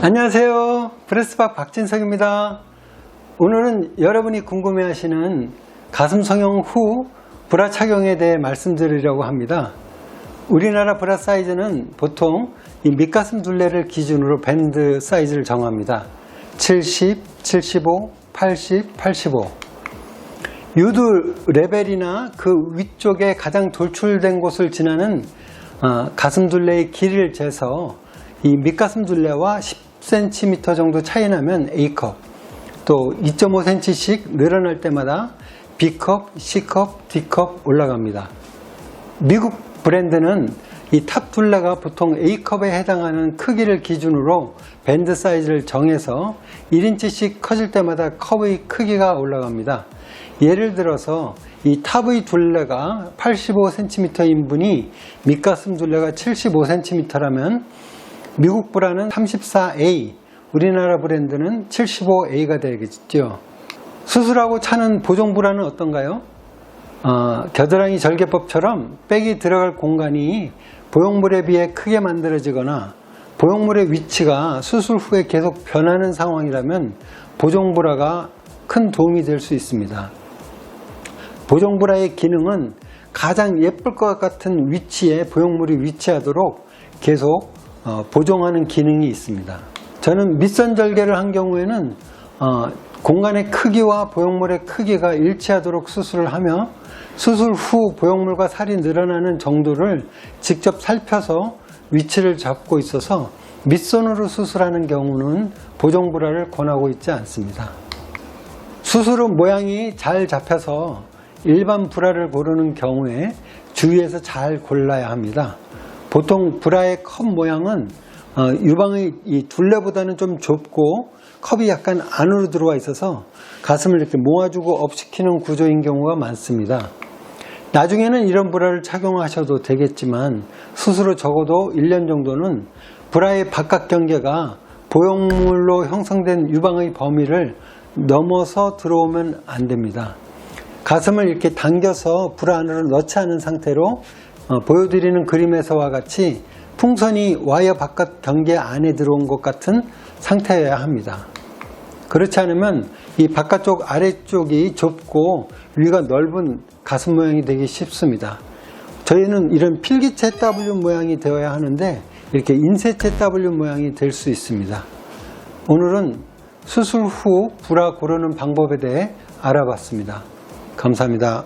안녕하세요. 브레스박 박진석입니다. 오늘은 여러분이 궁금해하시는 가슴 성형 후 브라 착용에 대해 말씀드리려고 합니다. 우리나라 브라 사이즈는 보통 이 밑가슴 둘레를 기준으로 밴드 사이즈를 정합니다. 70, 75, 80, 85. 유두 레벨이나 그 위쪽에 가장 돌출된 곳을 지나는 어, 가슴 둘레의 길이를 재서 이 밑가슴 둘레와 10cm 정도 차이 나면 A컵, 또 2.5cm씩 늘어날 때마다 B컵, C컵, D컵 올라갑니다. 미국 브랜드는 이탑 둘레가 보통 A컵에 해당하는 크기를 기준으로 밴드 사이즈를 정해서 1인치씩 커질 때마다 컵의 크기가 올라갑니다. 예를 들어서 이 탑의 둘레가 85cm인 분이 밑가슴 둘레가 75cm라면 미국 브라는 34A, 우리나라 브랜드는 75A가 되겠죠. 수술하고 차는 보정 브라는 어떤가요? 어, 겨드랑이 절개법처럼 백이 들어갈 공간이 보형물에 비해 크게 만들어지거나 보형물의 위치가 수술 후에 계속 변하는 상황이라면 보정브라가 큰 도움이 될 수 있습니다. 보정브라의 기능은 가장 예쁠 것 같은 위치에 보형물이 위치하도록 계속 어, 보정하는 기능이 있습니다. 저는 밑선 절개를 한 경우에는 어, 공간의 크기와 보형물의 크기가 일치하도록 수술을 하며 수술 후 보형물과 살이 늘어나는 정도를 직접 살펴서 위치를 잡고 있어서 밑선으로 수술하는 경우는 보정브라를 권하고 있지 않습니다. 수술 후 모양이 잘 잡혀서 일반 브라를 고르는 경우에 주위에서 잘 골라야 합니다. 보통 브라의 컵 모양은 어, 유방의 이 둘레보다는 좀 좁고 컵이 약간 안으로 들어와 있어서 가슴을 이렇게 모아주고 업시키는 구조인 경우가 많습니다. 나중에는 이런 브라를 착용하셔도 되겠지만 후 적어도 1년 정도는 브라의 바깥 경계가 보형물로 형성된 유방의 범위를 넘어서 들어오면 안 됩니다. 가슴을 이렇게 당겨서 브라 안으로 넣지 않은 상태로 어, 보여드리는 그림에서와 같이 풍선이 와이어 바깥 경계 안에 들어온 것 같은 상태여야 합니다. 그렇지 않으면 이 바깥쪽 아래쪽이 좁고 위가 넓은 가슴 모양이 되기 쉽습니다. 저희는 이런 필기체 W 모양이 되어야 하는데 이렇게 인쇄체 W 모양이 될 수 있습니다. 오늘은 수술 후 브라 고르는 방법에 대해 알아봤습니다. 감사합니다.